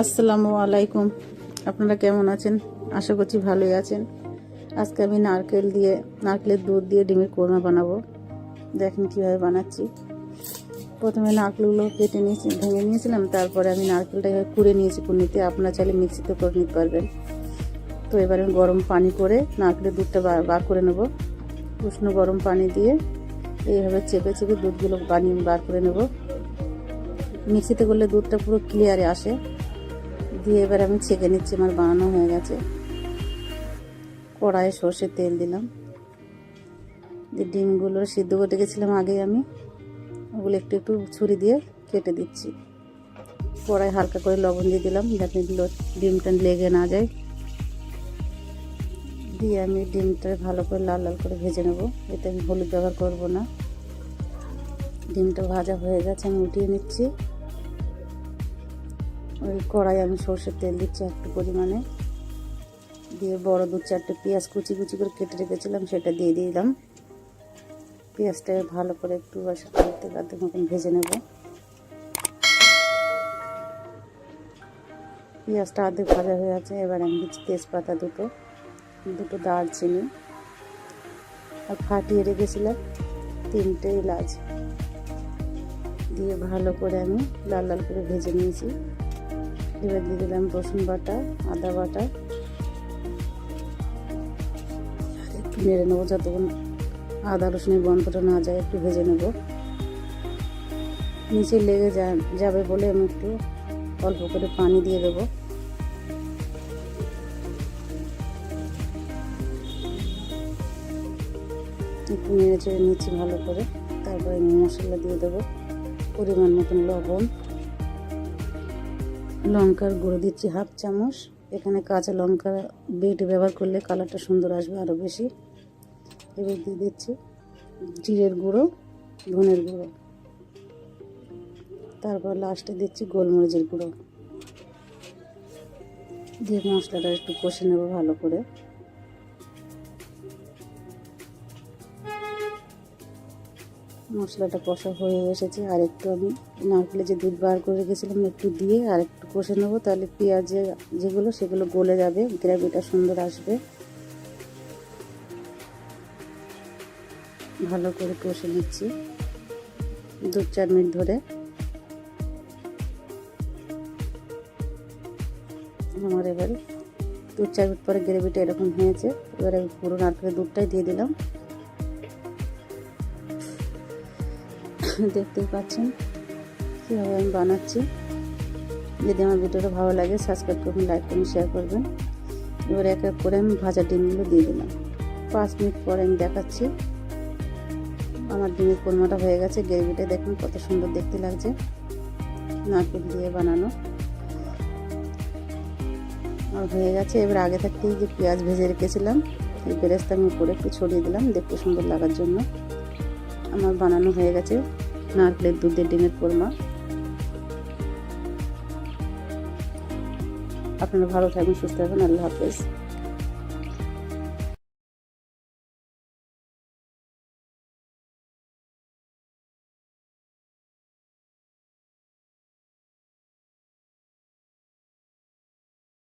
আসসালামু আলাইকুম। আপনারা কেমন আছেন? আশা করছি ভালোই আছেন। আজকে আমি নারকেল দিয়ে, নারকেলের দুধ দিয়ে ডিমের কোরমা বানাবো। দেখেন কীভাবে বানাচ্ছি। প্রথমে নারকেলগুলো কেটে নিয়েছি, ভেঙে নিয়েছিলাম। তারপরে আমি নারকেলটা এভাবে কুড়ে নিয়েছি কুড়িতে আপনারা চাইলে মিক্সিতে করে নিতে পারবেন। তো এবার আমি গরম পানি করে নারকেলের দুধটা বার করে নেব। উষ্ণ গরম পানি দিয়ে এইভাবে চেপে চেপে দুধগুলো বানিয়ে বার করে নেব। মিক্সিতে করলে দুধটা পুরো ক্লিয়ারে আসে। দিয়ে এবার আমি ছেঁকে নিচ্ছি, আমার বানানো হয়ে গেছে। কড়াইয়ে সর্ষের তেল দিলাম। যে ডিমগুলো সিদ্ধ করে রেখেছিলাম আগে আমি, ওগুলো একটু একটু ছুরি দিয়ে কেটে দিচ্ছি। কড়াই হালকা করে লবণ দিয়ে দিলাম, যাতে ডিমটা লেগে না যায়। দিয়ে আমি ডিমটা ভালো করে লাল লাল করে ভেজে নেব। এতে আমি হলুদ ব্যবহার করব না। ডিমটা ভাজা হয়ে গেছে, আমি উঠিয়ে নিচ্ছি। ওই কড়াই আমি সর্ষের তেল দিচ্ছি একটু পরিমাণে। দিয়ে বড় দু চারটে পেঁয়াজ কুচি কুচি করে কেটে রেখেছিলাম, সেটা দিয়ে দিলাম। পেঁয়াজটা ভালো করে একটু বাসা করতে করতে মতন ভেজে নেব। পেঁয়াজটা আর্ধেক ভাজা হয়ে আছে, এবার আমি দিচ্ছি তেজপাতা দুটো দুটো দারচিনি। আর ফাটিয়ে রেখেছিলাম তিনটে এলাচ। দিয়ে ভালো করে আমি লাল লাল করে ভেজে নিয়েছি। এবার দিয়ে দিলাম রসুন বাটা, আদা বাটা। একটু নেড়ে নেব যতক্ষণ আদা রসুনের গন্ধটা না যায়, একটু ভেজে নেব। নিচে লেগে যাবে বলে আমি একটু অল্প করে পানি দিয়ে দেবো। একটু নেড়ে চেড়ে নিচ্ছি ভালো করে, তারপরে আমি মশলা দিয়ে দেবো পরিমাণ মতন লবণ। লঙ্কার গুঁড়ো দিচ্ছি হাফ চামচ। এখানে কাঁচা লঙ্কা বেটে ব্যবহার করলে কালারটা সুন্দর আসবে আরও বেশি। এবার দিয়ে দিচ্ছি জিরের গুঁড়ো, ধনের গুঁড়ো। তারপর লাস্টে দিচ্ছি গোলমরিচের গুঁড়ো। দিয়ে মশলাটা একটু কষে নেব ভালো করে। মশলাটা কষা হয়ে এসেছে। আর একটু আমি নারকেলে যে দুধ বার করে রেখেছিলাম, একটু দিয়ে আর একটু কষে নেব। তাহলে পেঁয়াজে যেগুলো সেগুলো গলে যাবে, গ্রেভিটা সুন্দর আসবে। ভালো করে কষে নিচ্ছি দু চার মিনিট ধরে। আমার এবার দু চার মিনিট পরে গ্রেভিটা এরকম হয়েছে। এবারে আমি পুরো নারকেলের দুধটাই দিয়ে দিলাম। দেখতেই পাচ্ছেন। কীভাবে আমি বানাচ্ছি। যদি আমার ভিডিওটা ভালো লাগে সাবস্ক্রাইব করবেন লাইক করবেন শেয়ার করবেন। এবার এক এক করে আমি ভাজা ডিমগুলো দিয়ে দিলাম। পাঁচ মিনিট পরে আমি দেখাচ্ছি। আমার ডিমের কোরমাটা হয়ে গেছে। গ্রেভিটা দেখুন কত সুন্দর দেখতে লাগছে। নারকেল দিয়ে বানানো। আর হয়ে গেছে। এবার আগে থাকতেই যে পেঁয়াজ ভেজে রেখেছিলাম এই বেরেস্তা আমি উপরে একটু ছড়িয়ে দিলাম। দেখতে সুন্দর লাগার জন্য। আমার বানানো হয়ে গেছে। নারকেলের দুধের ডিমের কোরমা। আপনারা ভালো থাকবেন সুস্থ থাকবেন আল্লাহ হাফেজ।